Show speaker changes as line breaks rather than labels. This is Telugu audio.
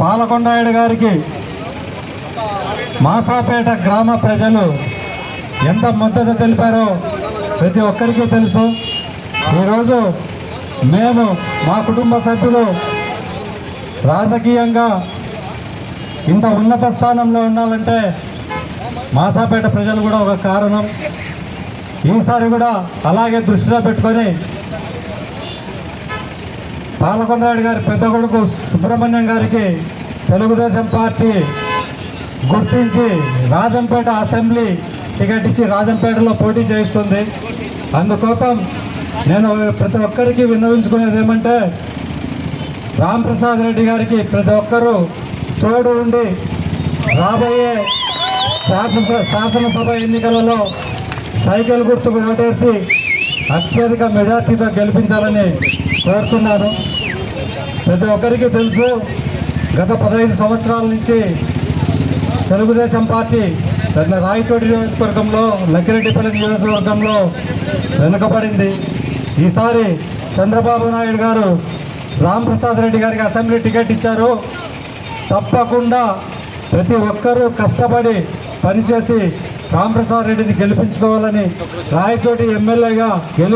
పాలకొండాయుడు గారికి మాసాపేట గ్రామ ప్రజలు ఎంత మద్దతు తెలిపారో ప్రతి ఒక్కరికి తెలుసు. ఈరోజు మేము మా కుటుంబ సభ్యులు రాజకీయంగా ఇంత ఉన్నత స్థానంలో ఉండాలంటే మాసాపేట ప్రజలు కూడా ఒక కారణం. ఈసారి కూడా అలాగే దృష్టిలో పెట్టుకొని పాలకొండరాయుడు గారి పెద్ద కొడుకు సుబ్రహ్మణ్యం గారికి తెలుగుదేశం పార్టీ గుర్తించి రాజంపేట అసెంబ్లీ టికెట్ ఇచ్చి రాజంపేటలో పోటీ చేయిస్తుంది. అందుకోసం నేను ప్రతి ఒక్కరికి విన్నవించుకునేది ఏమంటే రాంప్రసాద్ రెడ్డి గారికి ప్రతి ఒక్కరూ తోడు ఉండి రాబోయే శాసన శాసనసభ ఎన్నికలలో సైకిల్ గుర్తుకు ఓటేసి అత్యధిక మెజార్టీతో గెలిపించాలని కోరుతున్నాను ప్రతి ఒక్కరికి తెలుసు గత పదహైదు సంవత్సరాల నుంచి తెలుగుదేశం పార్టీ అట్లా రాయచోటి నియోజకవర్గంలో లక్కిరెడ్డిపల్లి నియోజకవర్గంలో వెనుకబడింది. ఈసారి చంద్రబాబు నాయుడు గారు రాంప్రసాద్ రెడ్డి గారికి అసెంబ్లీ టికెట్ ఇచ్చారు. తప్పకుండా ప్రతి ఒక్కరూ కష్టపడి పనిచేసి రాంప్రసాద్ రెడ్డిని గెలిపించుకోవాలని రాయచోటి ఎమ్మెల్యేగా గెలి